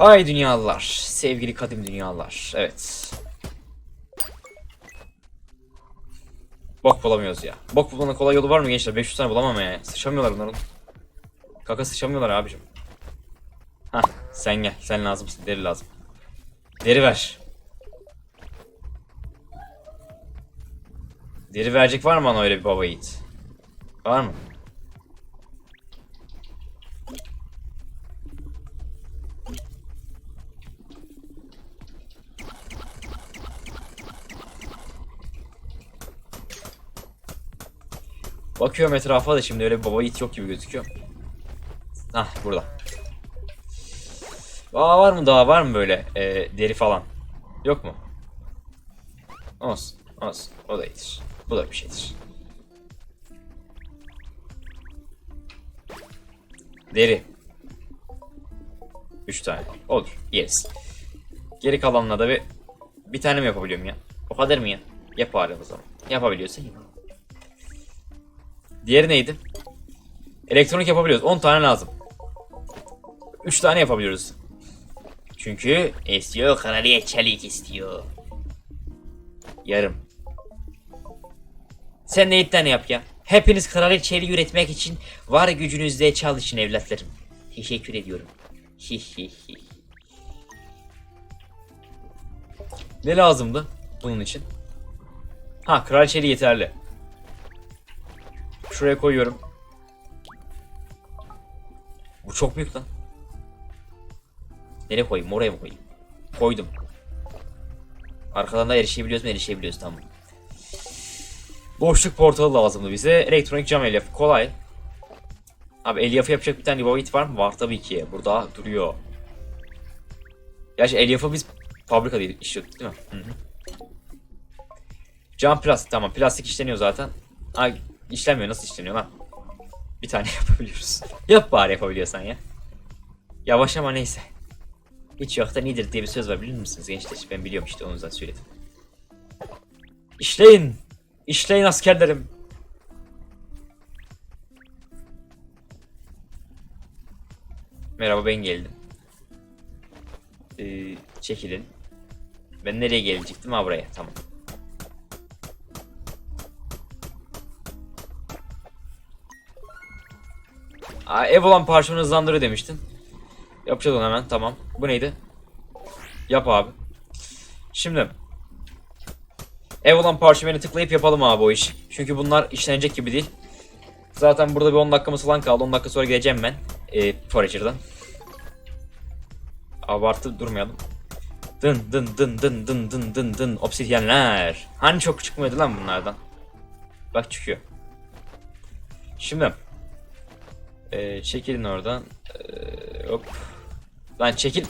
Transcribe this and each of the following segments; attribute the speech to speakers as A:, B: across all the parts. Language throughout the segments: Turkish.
A: Ay dünyalar. Sevgili kadim dünyalar. Evet. Bok bulamıyoruz ya. Bok bulmanın kolay yolu var mı gençler? 500 tane bulamam ya. Sıçamıyorlar bunların. Kaka sıçamıyorlar abicim. Hah sen gel. Sen lazımsın. Deri lazım. Deri ver. Deri verecek var mı bana öyle bir baba yiğit? Var mı? Bakıyorum etrafa da şimdi öyle bir baba yiğit yok gibi gözüküyor. Hah burada. Aa var mı daha var mı böyle e, deri falan? Yok mu? Olsun. Olsun. O da iyidir. Bu da bir şeydir. Deri. Üç tane. Olur. Yeriz. Geri kalanla da bir bir tane mi yapabiliyorum ya? O kadar mı ya? Yap bari o zaman. Yapabiliyorsan yap. Diğeri neydi? Elektronik yapabiliyoruz. 10 tane lazım. 3 tane yapabiliyoruz. Çünkü istiyor kraliyet çelik istiyor. Yarım. Sen 7 tane yap ya. Hepiniz kraliyet çeliği üretmek için var gücünüzle çalışın evlatlarım. Teşekkür ediyorum. Ne lazımdı bunun için? Ha kraliçeli yeterli. Şuraya koyuyorum. Bu çok büyük lan. Nereye koyayım? Oraya mı koyayım? Koydum. Arkadan da erişebiliyoruz mu? Erişebiliyoruz tamam. Boşluk portalı lazımdı bize. Elektronik cam elyafı kolay. Abi elyafı yapacak bir tane Vivavit var mı? Var tabii ki. Burada duruyor. Gerçi elyafı biz fabrikada işliyorduk değil mi? Hı hı. Cam plastik tamam. Plastik işleniyor zaten. Ay işlenmiyor. Nasıl işleniyor lan? Bir tane yapabiliyoruz. Yap bari yapabiliyorsan ya. Yavaş ama neyse. Hiç yoktan iyidir diye bir söz var bilir misiniz gençler? Ben biliyorum işte onu yüzden söyledim. İşleyin. İşleyin askerlerim. Merhaba ben geldim. Ee, çekilin. Ben nereye gelecektim? Ha buraya. Tamam. Aa, ev olan parşömeni hızlandırıyor demiştin. Yapacağız onu hemen. Tamam. Bu neydi? Yap abi. Şimdi. Ev olan parşömeni tıklayıp yapalım abi o işi. Çünkü bunlar işlenecek gibi değil. Zaten burada bir 10 dakikamız falan kaldı. 10 dakika sonra geleceğim ben. E, Forager'dan. Abartı durmayalım. Dın dın dın dın dın dın dın dın obsidyenler. Hani çok çıkmıyordu lan bunlardan. Bak çıkıyor. Şimdi. E, çekilin oradan. E, hop. Lan çekil.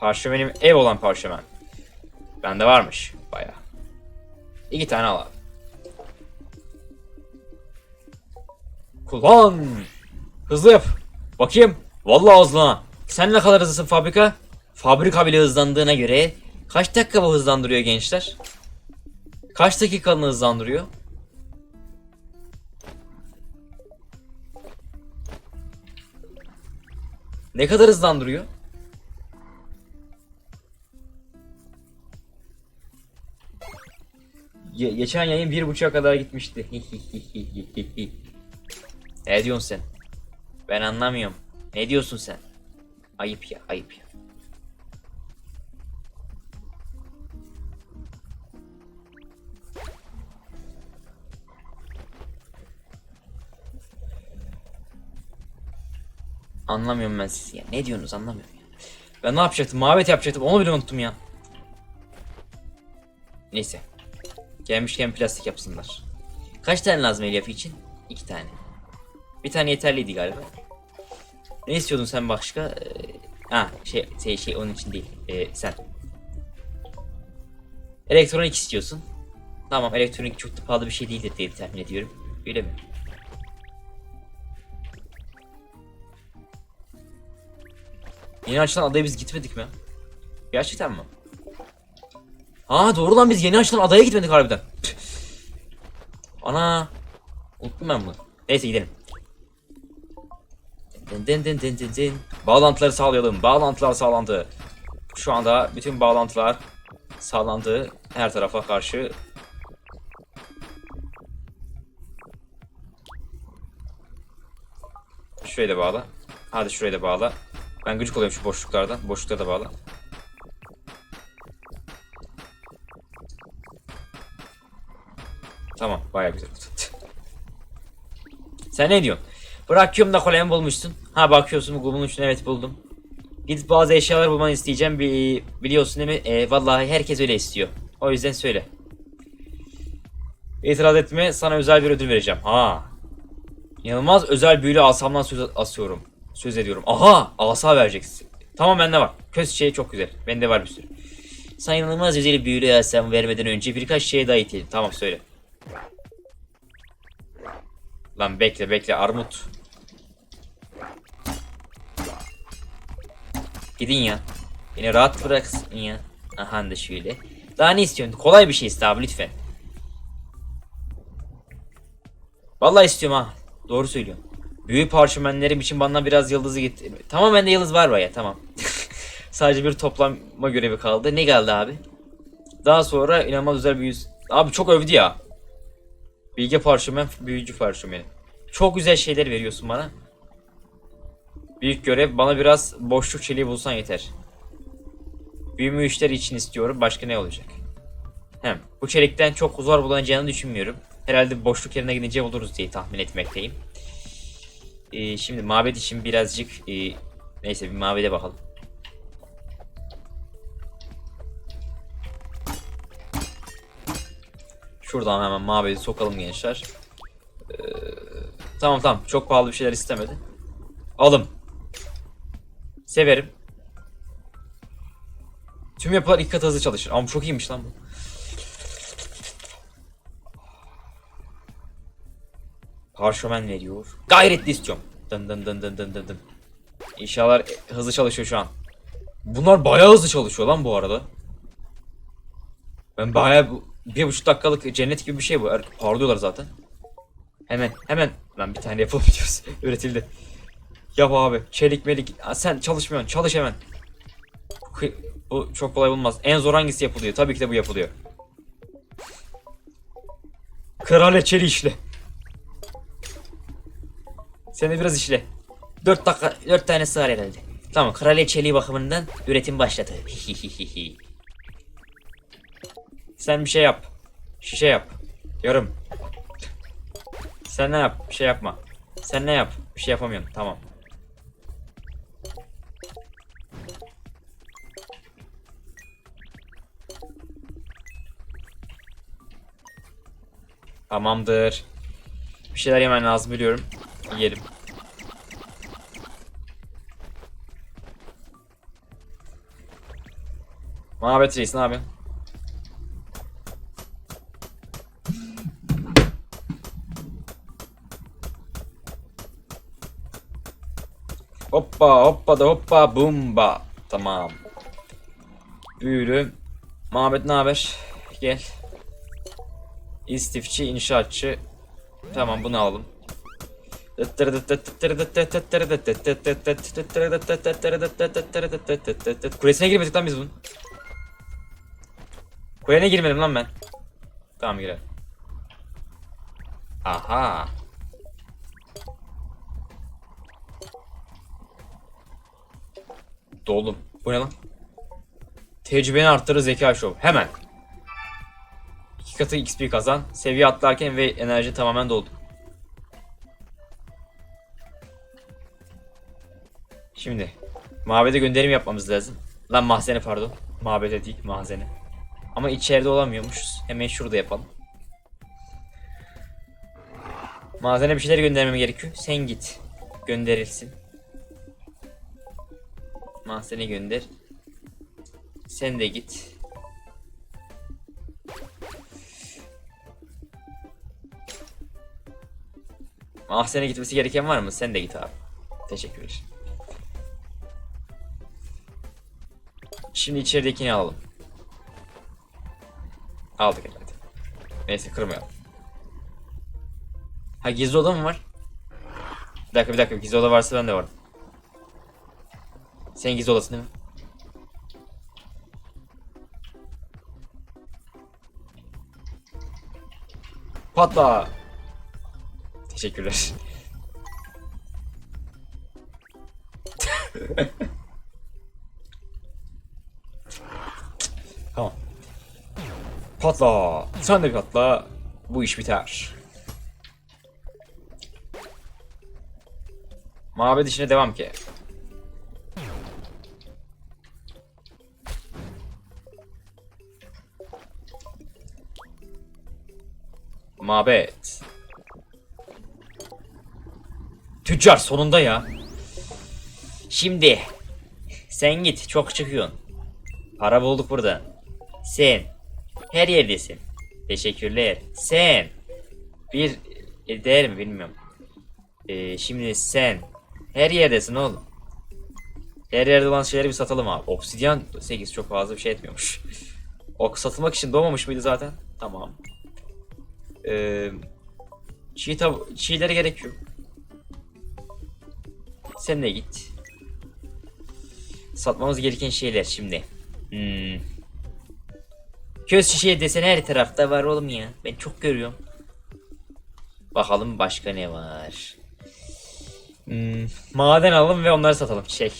A: Parşömenim ev olan parşömen. Bende varmış baya. İki tane al abi. Kullan. Hızlı yap. Bakayım. Vallahi hızlı ha. Sen ne kadar hızlısın fabrika? Fabrika bile hızlandığına göre kaç dakika bu hızlandırıyor gençler? Kaç dakikanı hızlandırıyor? Ne kadar hızlandırıyor? Ge- geçen yayın bir buçuğa kadar gitmişti. ne diyorsun sen? Ben anlamıyorum. Ne diyorsun sen? Ayıp ya, ayıp ya. Anlamıyorum ben sizi ya. Ne diyorsunuz anlamıyorum ya. Ben ne yapacaktım? Mabet yapacaktım. Onu bile unuttum ya. Neyse. Gelmişken plastik yapsınlar. Kaç tane lazım elyafı için? İki tane. Bir tane yeterliydi galiba. Ne istiyordun sen başka? Ee, ha şey, şey şey onun için değil. Ee, sen. Elektronik istiyorsun. Tamam elektronik çok da pahalı bir şey değildir diye tahmin ediyorum. Öyle mi? Yeni açılan adaya biz gitmedik mi? Gerçekten mi? Ha doğru lan biz yeni açılan adaya gitmedik harbiden. Tüh. Ana. Unuttum ben bunu. Neyse gidelim. Dın dın dın dın dın dın. Bağlantıları sağlayalım. Bağlantılar sağlandı. Şu anda bütün bağlantılar sağlandı. Her tarafa karşı. Da bağla. Hadi da bağla. Ben gıcık oluyorum şu boşluklardan. Boşluklara da bağla. Tamam bayağı güzel oldu. Sen ne diyorsun? Bırakıyorum da kolemi bulmuşsun. Ha bakıyorsun bulmuşsun evet buldum. Gidip bazı eşyalar bulmanı isteyeceğim. Bi- biliyorsun değil mi? E, vallahi herkes öyle istiyor. O yüzden söyle. İtiraz etme sana özel bir ödül vereceğim. Ha. İnanılmaz özel büyülü asamdan söz asıyorum. Söz ediyorum. Aha asa vereceksin. Tamam bende var. Köz şey çok güzel. Bende var bir sürü. Sana inanılmaz özel büyülü asam vermeden önce birkaç şeye daha ihtiyacım. Tamam söyle. Lan bekle bekle armut. Gidin ya. Beni rahat bıraksın ya. Aha da şöyle. Daha ne istiyorsun? Kolay bir şey iste abi lütfen. Vallahi istiyorum ha. Doğru söylüyorum. Büyük parşömenlerim için bana biraz yıldızı git. Tamam bende yıldız var baya tamam. Sadece bir toplama görevi kaldı. Ne geldi abi? Daha sonra inanılmaz özel bir yüz. Abi çok övdü ya. Bilge parşömen, büyücü parşömeni. Çok güzel şeyler veriyorsun bana. Büyük görev bana biraz boşluk çeliği bulsan yeter. Büyümü işleri için istiyorum. Başka ne olacak? Hem bu çelikten çok zor bulunacağını düşünmüyorum. Herhalde boşluk yerine gidince buluruz diye tahmin etmekteyim. Ee, şimdi mabet için birazcık e, neyse bir mabede bakalım. Şuradan hemen mabedi sokalım gençler. Ee, tamam tamam çok pahalı bir şeyler istemedi. Alım. Severim. Tüm yapılar iki kat hızlı çalışır. Ama çok iyiymiş lan bu. Parşömen veriyor. Gayretli istiyorum. Dın dın dın dın dın dın dın. İnşallah hızlı çalışıyor şu an. Bunlar bayağı hızlı çalışıyor lan bu arada. Ben bayağı bu bir buçuk dakikalık cennet gibi bir şey bu. Er- Parlıyorlar zaten. Hemen hemen lan bir tane yapalım diyoruz. Üretildi. Yap abi. Çelik melik. Sen çalışmıyorsun. Çalış hemen. Bu çok kolay olmaz. En zor hangisi yapılıyor? Tabii ki de bu yapılıyor. Krale çeli işle. Sen de biraz işle. 4 dakika 4 tane sığar herhalde. Tamam kraliye çeliği bakımından üretim başladı. Sen bir şey yap. Şişe yap. Yarım. Sen ne yap? Bir şey yapma. Sen ne yap? Bir şey yapamıyorum. Tamam. Tamamdır. Bir şeyler yemen lazım biliyorum. Yiyelim. Muhabbet reis ne yapıyorsun? Hoppa hoppa da hoppa bumba. Tamam. Büyülü. Muhabbet ne haber? Gel. İstifçi, inşaatçı. Tamam bunu alalım. Kulesine girmedik lan biz bunun. Kulesine girmedim lan ben. Tamam girelim. Aha. Doldum. Bu ne lan? Tecrübeni arttırır zeka şov. Hemen. İki katı XP kazan. Seviye atlarken ve enerji tamamen doldu. Şimdi mabede gönderim yapmamız lazım. Lan mahzene pardon. Mabede değil mahzene. Ama içeride olamıyormuşuz. Hemen şurada yapalım. Mahzene bir şeyler göndermem gerekiyor. Sen git. Gönderilsin. Mahzene gönder. Sen de git. Mahzene gitmesi gereken var mı? Sen de git abi. Teşekkürler. Şimdi içeridekini alalım. Aldık herhalde. Neyse kırmayalım. Ha gizli oda mı var? Bir dakika bir dakika gizli oda varsa ben de varım. Sen gizli olasın değil mi? Patla. Teşekkürler. Patla. Sen de patla. Bu iş biter. Mabed işine devam ki. Mabet. Tüccar sonunda ya. Şimdi sen git çok çıkıyorsun. Para bulduk burada. Sen her yerdesin. Teşekkürler. Sen bir e, değer mi bilmiyorum. Ee, şimdi sen her yerdesin oğlum. Her yerde olan şeyleri bir satalım abi. Obsidyen 8 çok fazla bir şey etmiyormuş. Ok satılmak için doğmamış mıydı zaten? Tamam. Ee, çiğ çiğlere gerek yok. Sen de git. Satmamız gereken şeyler şimdi. Hmm. Köz şişe desen her tarafta var oğlum ya. Ben çok görüyorum. Bakalım başka ne var. Hmm, maden alalım ve onları satalım. Şey.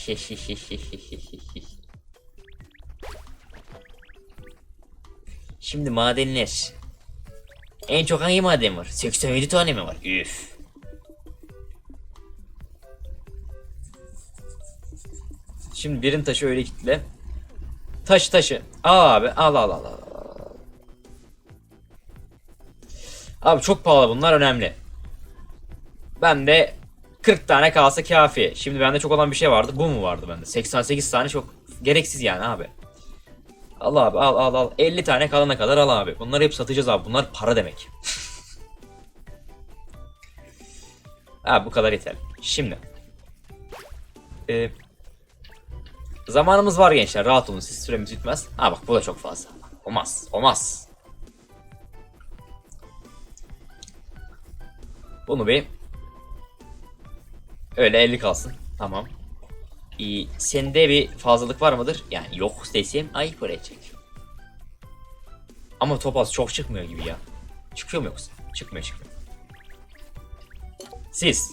A: Şimdi madenler. En çok hangi maden var? 87 tane mi var? Üf. Şimdi birin taşı öyle kitle. Taş taşı. Al abi. Al al al al. Abi çok pahalı bunlar önemli. Ben de 40 tane kalsa kafi. Şimdi bende çok olan bir şey vardı. Bu mu vardı bende? 88 tane çok gereksiz yani abi. Al abi al al al. 50 tane kalana kadar al abi. Bunları hep satacağız abi. Bunlar para demek. ha bu kadar yeter. Şimdi. Ee, zamanımız var gençler. Rahat olun. Siz süremiz bitmez. Ha bak bu da çok fazla. Olmaz. Olmaz. Bunu bir öyle 50 kalsın. Tamam. Ee, sende bir fazlalık var mıdır? Yani yok desem ayıp olacak. Ama topaz çok çıkmıyor gibi ya. Çıkıyor mu yoksa? Çıkmıyor çıkmıyor. Siz.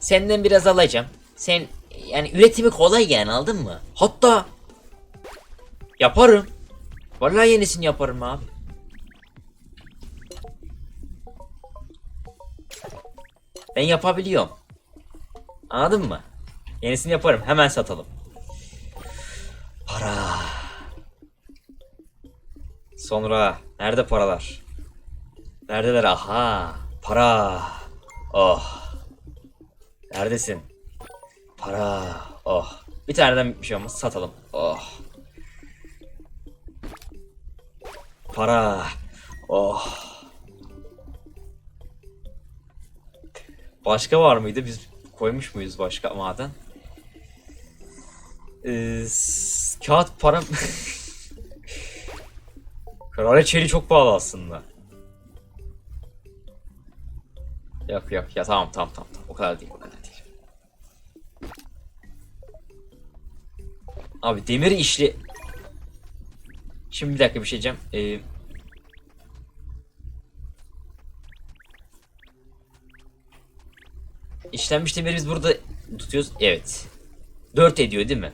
A: Senden biraz alacağım. Sen yani üretimi kolay yani aldın mı? Hatta yaparım. Vallahi yenisini yaparım abi. Ben yapabiliyorum. Anladın mı? Yenisini yaparım. Hemen satalım. Para. Sonra nerede paralar? Neredeler? Aha. Para. Oh. Neredesin? Para. Oh. Bir taneden bir şey olmaz. Satalım. Oh. Para. Oh. Başka var mıydı? Biz koymuş muyuz başka maden? Ee, kağıt para... Kraliçe çeli çok pahalı aslında. Yok yok ya tamam tamam tamam tamam o kadar değil o kadar değil. Abi demir işli... Şimdi bir dakika bir şey diyeceğim. Ee, İşlenmiş demiri biz burada tutuyoruz. Evet. 4 ediyor değil mi?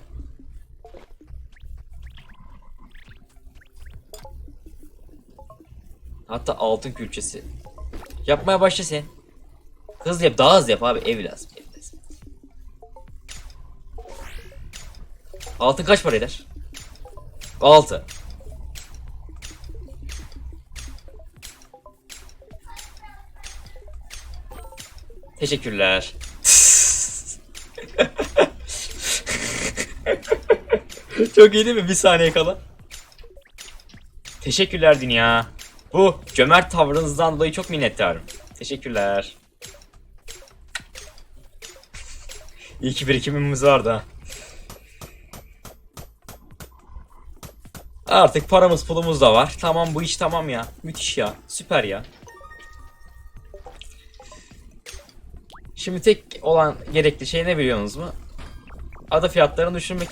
A: Hatta altın külçesi. Yapmaya başla sen. Hızlı yap. Daha hızlı yap abi. Ev lazım. Ev lazım. Altın kaç para eder? 6. Teşekkürler. Çok iyi değil mi? Bir saniye kala. Teşekkürler dünya. Bu cömert tavrınızdan dolayı çok minnettarım. Teşekkürler. İyi ki birikimimiz vardı ha. Artık paramız pulumuz da var. Tamam bu iş tamam ya. Müthiş ya. Süper ya. Şimdi tek olan gerekli şey ne biliyorsunuz mu? Ada fiyatlarını düşürmek.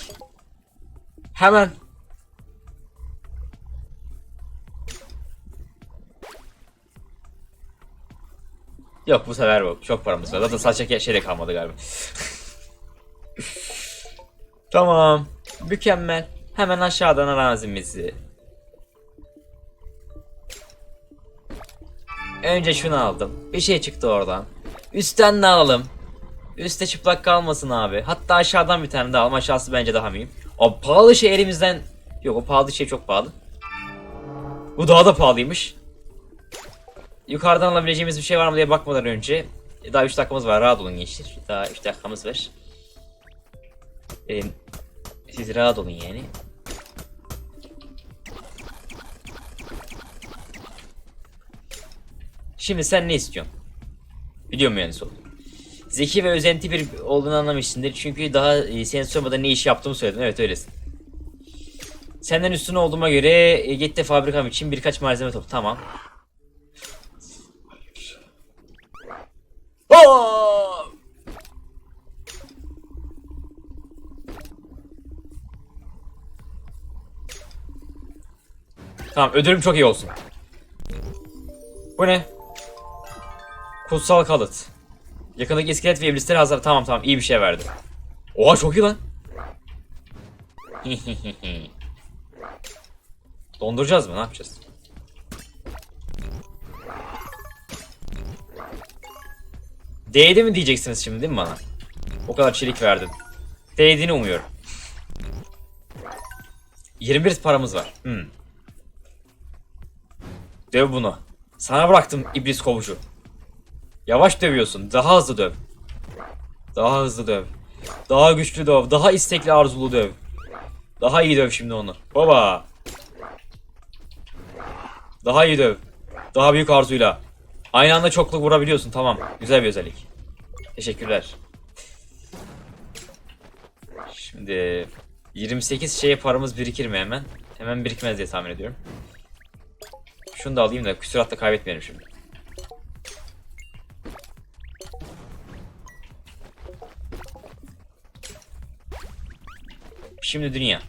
A: Hemen. Yok bu sefer bu. Çok paramız var. Zaten saçacak şey de kalmadı galiba. tamam. Mükemmel. Hemen aşağıdan arazimizi. Önce şunu aldım. Bir şey çıktı oradan. Üstten de alalım. Üste çıplak kalmasın abi. Hatta aşağıdan bir tane daha alalım. Aşağısı bence daha mühim. O pahalı şey elimizden... Yok o pahalı şey çok pahalı. Bu daha da pahalıymış. Yukarıdan alabileceğimiz bir şey var mı diye bakmadan önce. Daha 3 dakikamız var. Rahat olun gençler. Daha 3 dakikamız var. Ee, siz rahat olun yani. Şimdi sen ne istiyorsun? Biliyor musun yani soru? Zeki ve özenti bir olduğunu anlamışsındır. Çünkü daha e, senin sormadan ne iş yaptığımı söyledim. Evet öylesin. Senden üstüne olduğuma göre e, git de fabrikam için birkaç malzeme topla. Tamam. Tamam ödülüm çok iyi olsun. Bu ne? Kutsal kalıt. Yakındaki iskelet ve iblisleri hazır. Tamam tamam iyi bir şey verdi. Oha çok iyi lan. Donduracağız mı? Ne yapacağız? Değdi mi diyeceksiniz şimdi değil mi bana? O kadar çelik verdin. Değdiğini umuyorum. 21 paramız var. Hmm. Döv bunu. Sana bıraktım iblis kovucu. Yavaş dövüyorsun. Daha hızlı döv. Daha hızlı döv. Daha güçlü döv. Daha istekli arzulu döv. Daha iyi döv şimdi onu. Baba. Daha iyi döv. Daha büyük arzuyla. Aynı anda çokluk vurabiliyorsun. Tamam. Güzel bir özellik. Teşekkürler. Şimdi 28 şeye paramız birikir mi hemen? Hemen birikmez diye tahmin ediyorum. Şunu da alayım da küsuratta kaybetmeyelim şimdi. Şimdi dünya.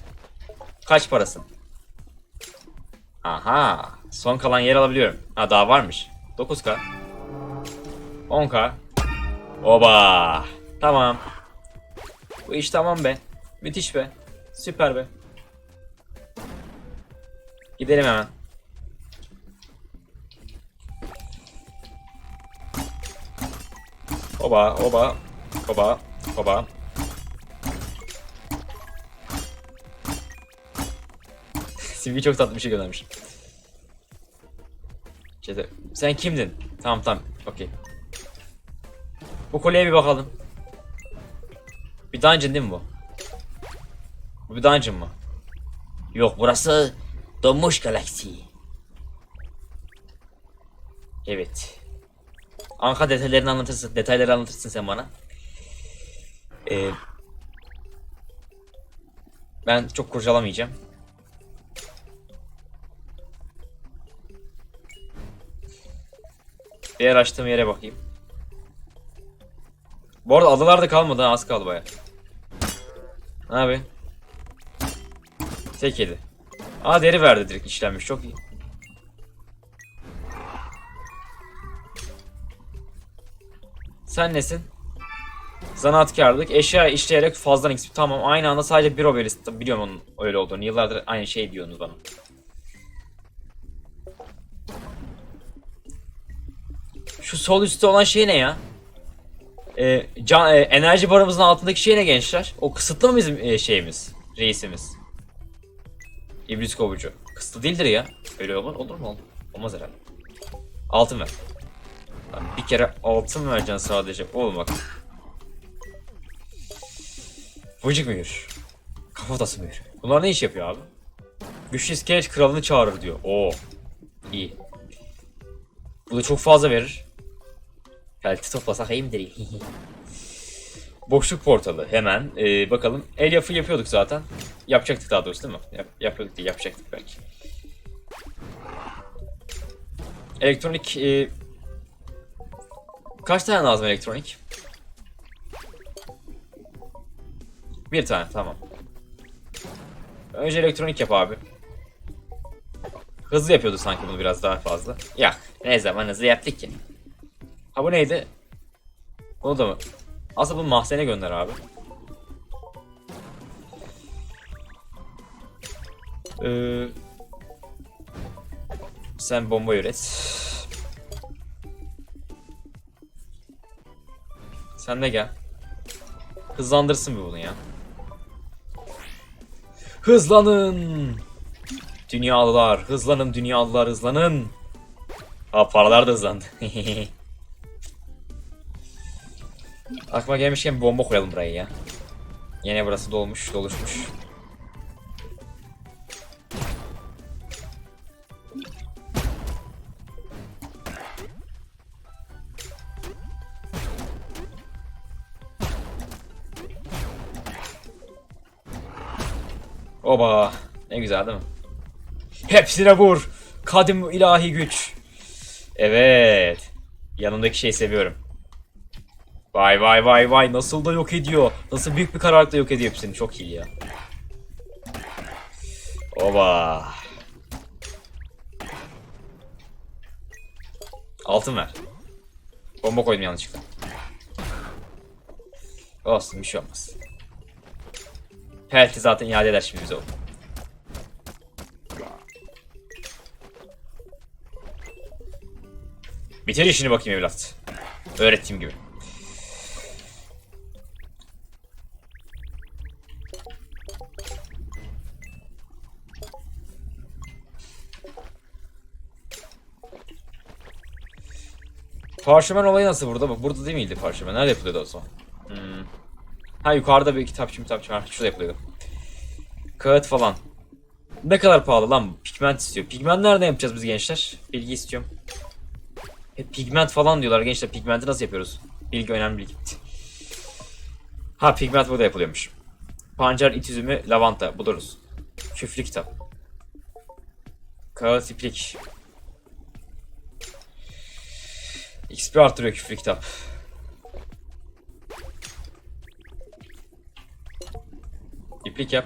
A: Kaç parasın? Aha. Son kalan yer alabiliyorum. Ha daha varmış. 9k. 10k. Oba. Tamam. Bu iş tamam be. Müthiş be. Süper be. Gidelim hemen. Oba, oba, oba, oba. Simge çok tatlı bir şey göndermiş. İşte, sen kimdin? Tamam tamam, okey. Bu kolyeye bir bakalım. Bir dungeon değil mi bu? Bu bir dungeon mı? Yok burası donmuş galaksi. Evet. Anka detaylarını anlatırsın, detayları anlatırsın sen bana. Ee, ben çok kurcalamayacağım. Diğer açtığım yere bakayım. Bu arada adalar da kalmadı ha, az kaldı baya. Abi? Tek yedi. Aa deri verdi direkt işlenmiş çok iyi. Sen nesin? Zanaatkarlık, eşya işleyerek fazladan XP. Tamam aynı anda sadece bir obelist. Biliyorum onun öyle olduğunu. Yıllardır aynı şey diyorsunuz bana. Sol üstte olan şey ne ya? Ee, can, e, enerji barımızın altındaki şey ne gençler? O kısıtlı mı bizim e, şeyimiz? Reisimiz. İblis kovucu. Kısıtlı değildir ya. Öyle olur, olur mu? Olmaz herhalde. Altın ver. Lan bir kere altın vereceksin sadece. Oğlum bak. Vıcık mühür. Kafatası mühür. Bunlar ne iş yapıyor abi? Güçlü iskelet kralını çağırır diyor. Oo. İyi. Bu da çok fazla verir. Belki toplasak eğimdir. Boşluk portalı hemen. Ee, bakalım. El yapı yapıyorduk zaten. Yapacaktık daha doğrusu değil mi? Yap, yapıyorduk değil yapacaktık belki. Elektronik... E... Kaç tane lazım elektronik? Bir tane tamam. Önce elektronik yap abi. Hızlı yapıyordu sanki bunu biraz daha fazla. Ya ne zaman hızlı yaptık ki? Ha bu neydi? Bunu da mı? Aslında bunu mahzene gönder abi. Ee, sen bomba üret. Sen de gel. Hızlandırsın bir bunu ya. Hızlanın! Dünyalılar, hızlanın dünyalılar, hızlanın. Ha paralar da hızlandı. Aklıma gelmişken bir bomba koyalım buraya ya. Yine burası dolmuş, doluşmuş. Oba, ne güzel değil mi? Hepsine vur. Kadim ilahi güç. Evet. Yanındaki şeyi seviyorum. Vay vay vay vay nasıl da yok ediyor. Nasıl büyük bir kararlılıkla yok ediyor hepsini. Çok iyi ya. Oba. Altın ver. Bomba koydum yanlışlıkla. Olsun bir şey olmaz. Pelti zaten iade eder şimdi bize o. Bitir işini bakayım evlat. Öğrettiğim gibi. Parşömen olayı nasıl burada? Bak burada değil miydi parşömen? Nerede yapılıyordu o zaman? Hmm. Ha yukarıda bir kitapçı kitapçı var. Şurada yapılıyordu. Kağıt falan. Ne kadar pahalı lan? bu? Pigment istiyor. Pigment nerede yapacağız biz gençler? Bilgi istiyorum. E, pigment falan diyorlar gençler. Pigmenti nasıl yapıyoruz? Bilgi önemli bilgi. Ha pigment burada yapılıyormuş. Pancar, it üzümü, lavanta. Buluruz. Küflü kitap. Kağıt, iplik. XP arttırıyor küflü kitap. İplik yap.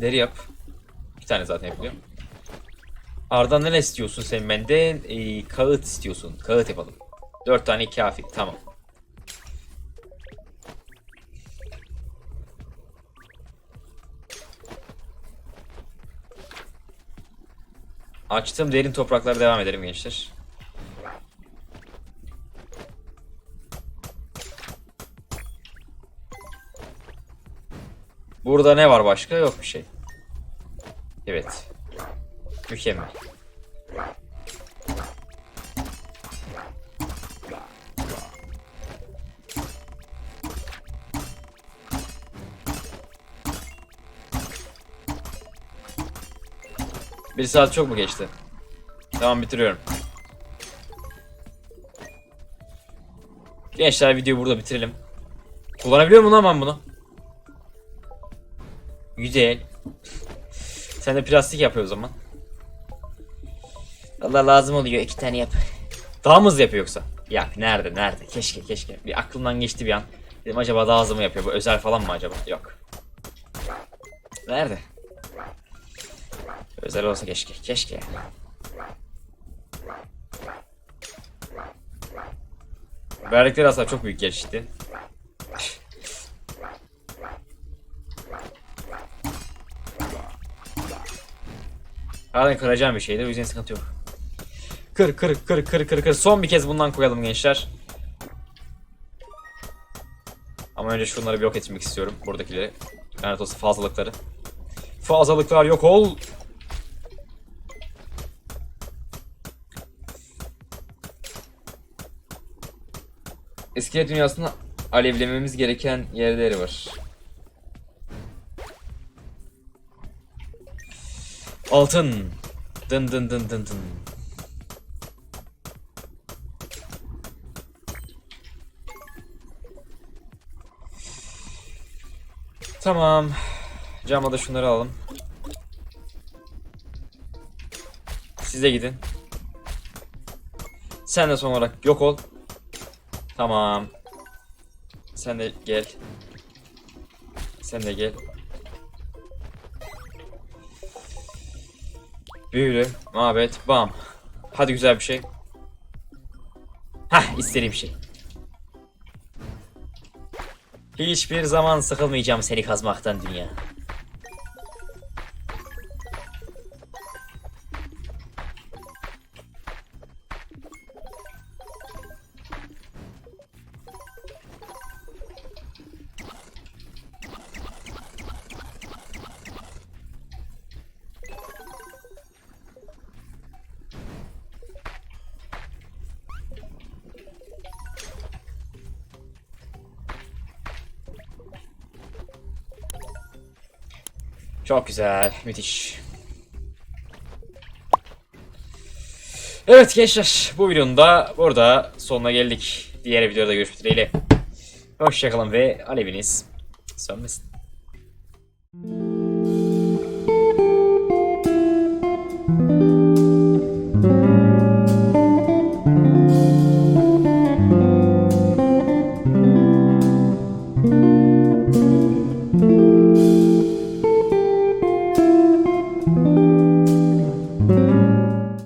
A: Deri yap. Bir tane zaten yapılıyor. Arda ne istiyorsun sen benden? Ee, kağıt istiyorsun. Kağıt yapalım. Dört tane kafi. Tamam. Açtım derin topraklara devam edelim gençler. Burada ne var başka? Yok bir şey. Evet. Mükemmel. Bir saat çok mu geçti? Tamam bitiriyorum. Gençler videoyu burada bitirelim. Kullanabiliyor muyum lan ben bunu? Güzel. Sen de plastik yapıyor o zaman.
B: Valla lazım oluyor iki tane yap.
A: Daha mı hızlı yapıyor yoksa? Yap nerede nerede keşke keşke. Bir aklımdan geçti bir an. Dedim acaba daha hızlı mı yapıyor bu özel falan mı acaba? Yok. Nerede? Özel olsa keşke keşke. Verdikleri aslında çok büyük gelişti. Zaten kıracağım bir şeydi o yüzden sıkıntı yok. Kır kır kır kır kır kır. Son bir kez bundan koyalım gençler. Ama önce şunları bir yok etmek istiyorum. Buradakileri. Lanet olsun fazlalıkları. Fazlalıklar yok ol. İskelet dünyasında alevlememiz gereken yerleri var. Altın. Dın dın dın dın dın. Tamam. Camla da şunları alalım. Siz de gidin. Sen de son olarak yok ol. Tamam. Sen de gel. Sen de gel. Büyülü, mabet, bam. Hadi güzel bir şey. Hah istediğim şey. Hiçbir zaman sıkılmayacağım seni kazmaktan dünya. Çok güzel, müthiş. Evet gençler, bu videonun da burada sonuna geldik. Diğer videoda görüşmek dileğiyle. Hoşçakalın ve aleviniz sönmesin.